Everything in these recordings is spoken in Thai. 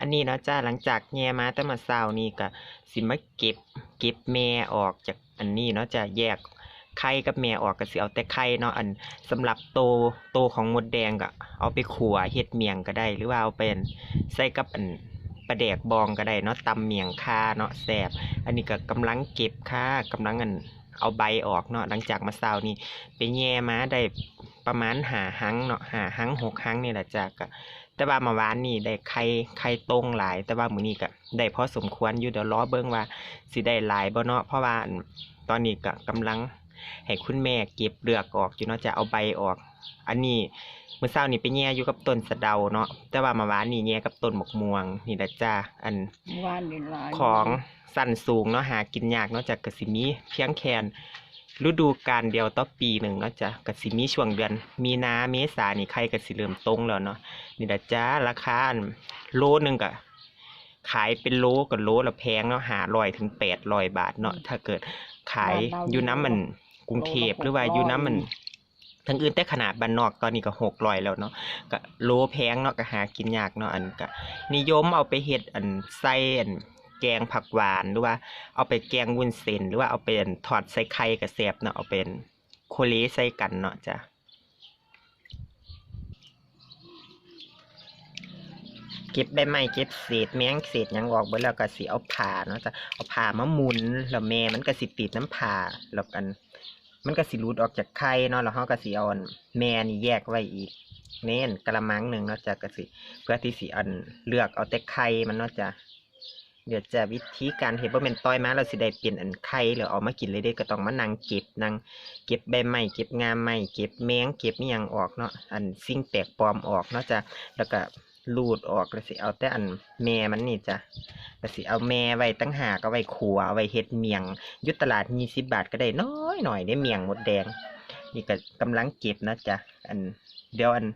อันนี้เนาะจ้าหลังจากแย่มาแต่มาเช้านี่ก็สิมาเก็บเก็บแม่ออกจากอันนี้เนาะจะแยกไข่กับแม่ออกก็สิเอาแต่ไข่เนาะอันสำหรับโตโตของมดแดงก็เอาไปขัวเฮ็ดเมียงก็ได้ หรือว่าเอาเป็นใส่กับอันปลาแดกบองก็ได้เนาะตำเมียงค่าเนาะแซ่บอันนี้ก็กำลังเก็บค่ะกำลังอันเอาใบออกเนาะหลังจากมาเช้านี่ไปแย่มาได้ ประมาณหาหังเนาะหาหังหกหังนี่แหละจ้าก็แต่ว่าเมาวานนี่ได้ไข่ไข่ตรงหลาย แต่ว่ามื้อนี้ก็ได้พอสมควรอยู่เดี๋ยวรอเบิ่งว่าสิได้หลายบ่เนาะเพราะว่าอันตอนนี้ก็กำลังให้คุณแม่เก็บเลือกออกอยู่เนาะจะเอาใบออก อันนี้มื้อเช้านี่ไปแย่อยู่กับต้นสะเดาเนาะแต่ว่าเมาวานนี่แย่กับต้นหมกม่วงนี่แหละจ้าอันวานเป็นหลายของสั้นสูงเนาะหากินยากเนาะจากกสิมีเพียงแค่น ฤดูกาลเดียวต่อปีหนึ่งเนาะจ้ะกสิมีช่วงเดือน มีนาเมษานี่ไข่กสิเริ่มตรงแล้วเนาะนี่ละจ้าราคาอันโลหนึงก็ขายเป็นโลกับโลละแพงเนาะหาร้อยถึงแปดร้อยบาทเนาะถ้าเกิดขายอยู่น้ำมันกรุงเทพหรือว่าอยู่น้ำมันทั้งอื่นแต่ขนาดบ้านนอกตอนนี้ก็หกร้อยแล้วเนาะก็โลแพงเนาะก็หากินยากเนาะอันก็นิยมเอาไปเฮ็ดอันไส้อัน แกงผักหวานหรือว่า เอาไปแกงวุ้นเส้นหรือว่าเอาเป็นทอดใส่ไข่กับแซ่บเนาะเอาเป็นโคเลใส่กันเนาะจ้ะเก็บใบไม้เก็บเศษแมงเศษยังออกเบิดแล้วก็สิเอาผ่าเนาะจ้ะเอาผ่ามาหมุนแล้วแม่มันก็สิติดน้ำผ่าแล้วกัน มันก็สิหลุดออกจากไข่เนาะแล้วเฮาก็สิเอาอันแม่นี่แยกไว้อีกเน้นกระมังหนึ่งเนาะจ้ะก็สิ เพื่อที่สิอันเลือกเอาแต่ไข่มันเนาะจ้ะ เดี๋ยวจะวิธีการเห็ดบ่แม่นต้อยมาเราสิได้เปลี่ยนอันไข่หรือเอามากินเลยเด้ก็ต้องมานั่งเก็บนั่งเก็บใบไม้เก็บงามไม้เก็บแมงเก็บนี่ยังออกเนาะอันสิ่งแปลกปลอมออกเนาะจ้ะแล้วก็ลูดออกแล้วสิเอาแต่อันแม่มันนี่จ้ะแล้วสิเอาแม่ไว้ตั้งหากเอาไว้ขัวเอาไว้เฮ็ดเมียงยุตลาด20บบาทก็ได้น้อยหน่อยได้เมียงหมดแดง นี่ก็กำลังเก็บนะจ๊ะอันเดี๋ยวอัน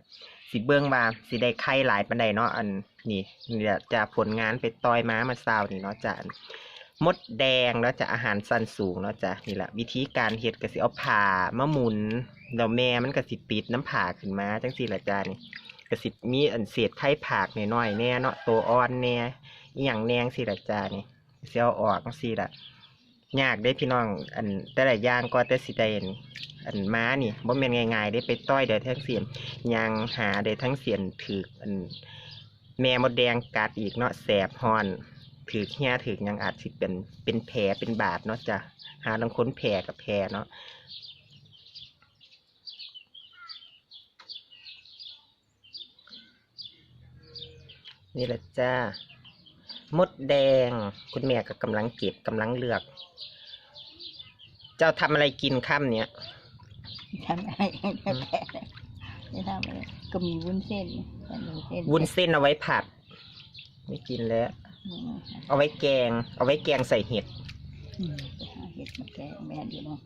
สิเบื้องว่าสิได้ไข่หลายปันใดเนาะอันนี่เนี่ยจะผลงานไปต่อยม้ามาซาวนี่เนาะจะมดแดงแล้วจะอาหารสั้นสูงเนาะจ้ะนี่แหละวิธีการเฮ็ดก็สิเอาผ่ามะมุนแล้วแม่มันก็สิติดน้ำผ่าขึ้นมาจังสี่ละจ้ะนี่ก็สิมีอันเศษไข่ผากน้อยๆแน่เนาะตัวอ่อนแน่อหย่างแนงสิละจ้ะนี่เสิเอาออกจังสี่ละ ยากได้พี่น้อง อันแต่ละอย่างก็แต่สิได้อันอันม้านี่บ่แม่นง่ายๆได้ไปต้อยเดี๋ยวทั้งเสียนยังหาได้ทั้งเสียนถืออันแม่มดแดงกัดอีกเนาะแสบฮอนถือเหี้ยถือยังอาจสิเป็นเป็นแผลเป็นบาดเนาะจ้ะหาลังค้นแผลกับแผลเนาะนี่แหละจ้ามดแดง คุณแม่ก็กำลังเก็บกำลังเลือก จ้าทำอะไรกินค่ำเนี้ยทำอะไรแพ้ไม่ทำอะไรก็มีวุ้นเส้นแต่วุ้นเส้นวุ้นเส้นเอาไว้ผัด ไม่กินแล้ว อืมเอาไว้แกง เอาไว้แกงใส่เห็ดอืมไปหาเห็ดมาแกงแม่ดีเนาะ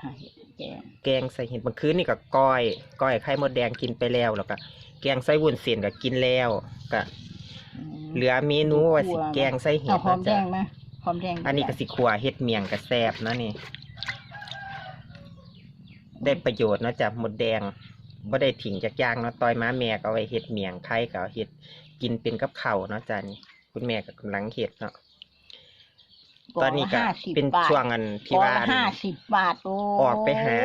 หาเห็ดมาแกงแกงใส่เห็ดเมื่อคืนนี่ก็ก้อย ก้อยไข่มดแดงกินไปแล้วแล้วก็แกงใส่วุ้นเส้นก็กินแล้วก็อืมเหลือเมนูว่าสิแกงใส่เห็เอาดหอมนะแดจ๊ะงมาหอมแดงอันนี้ก็สิขัวเห็ดเมียงกับแซบนะนี่ ได้ประโยชน์เนาะจากมดแดงบ่ได้ถิ่งจากยางเนาะตอยม้าแม่ก็เอาไว้เห็ดเมียงไข่ก็เอาเห็ดกินเป็นกับเข่าวเนาะจ้านี่คุณแม่ก็กำลังเห็ดเนาะ ตอนนี้ก็ล่ละ50เป็นบาทช่วงอันที่กล่องว่าละอันห้าสิบบาทโอ้ยออกไปหา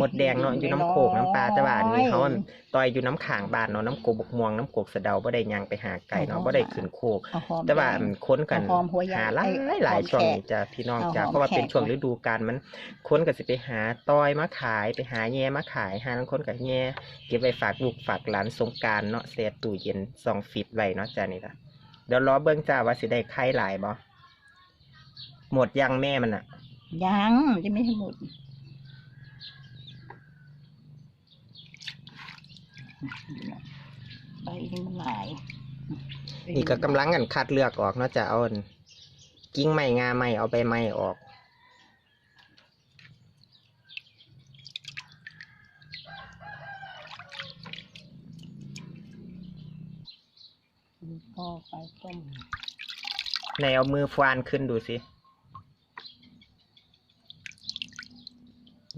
หมดแดงเนาะอยู่น้ำโขกน้ำปลาแต่ว่าอันนี้เขาอันต่อยอยู่น้ำขางบานเนาะน้ำโกบกม่วงน้ำโกกสะเดาบ่ได้ยางไปหาไก่เนาะบ่ได้ขึ้นโคกเอหอมแต่ว่าดอังนค้นกันเอาหอมหัวใหญ่หาหลายไอ้หลายหอมช่วงแขกนี้จ้ะพี่น้องเอาจ้ะหอมเพราะว่าเป็นแขกช่วงก่อนฤดูกาลมันค้นก็สิไปหาต้อยมาขายไปหาแย่มาขายหาทั้งคนกับแย่เก็บไว้ฝากลูกฝากหลานสงกรารเนาะเสียตู้เย็นซองฟิตไว้เนาะจ้ะนี่ล่ะเดี๋ยวรอเบิ่งจ้าว่าสิได้ไข่หลายบ่ หมดยังแม่มันอะยังจะไม่ทั้งหมดใบนี่มันหลายนี่ก็กำลังกันคัดเลือกออกเนาะจะเอาอันกิ้งไม้งาไม้เอาใบไม้ออกก็ไปต้ม ในเอามือฟานขึ้นดูสิ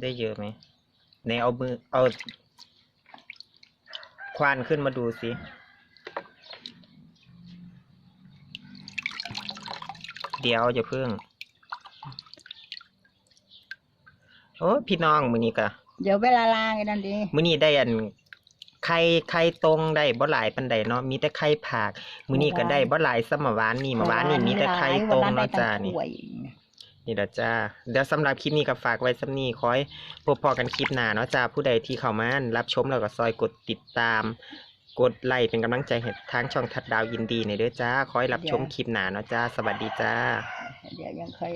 ได้เยอะไหมในเอามือเอาควานขึ้นมาดูสิเดียวอย่าเพิ่ง โอ้พี่น้องมื้อนี้ก็เดี๋ยวเวลาล้างไอ้นั่นดีมื้อนี้ได้อันไข่ไข่ตรงได้บ่หลายปานใดเนาะมีแต่ไข่ผากมื้อนี้ก็ได้บ่หลายสมวานนี่เมื่อวานนี่มีแต่ไข่ตรงเนาะจ้านี่ นี่ละจ้า เดี๋ยวสำหรับคลิปนี้ก็ฝากไว้สำนีคอยพบพอกันคลิปหน้าเนาะจ้าผู้ใดที่เข้ามารับชมแล้วก็ซอยกดติดตาม กดไลค์เป็นกำลังใจให้ทางช่องทัดดาวยินดีในอยเด้อจ้าคอยรับชมคลิปหน้าเนาะจ้า สวัสดีจ้า เดี๋ยวยังค่อย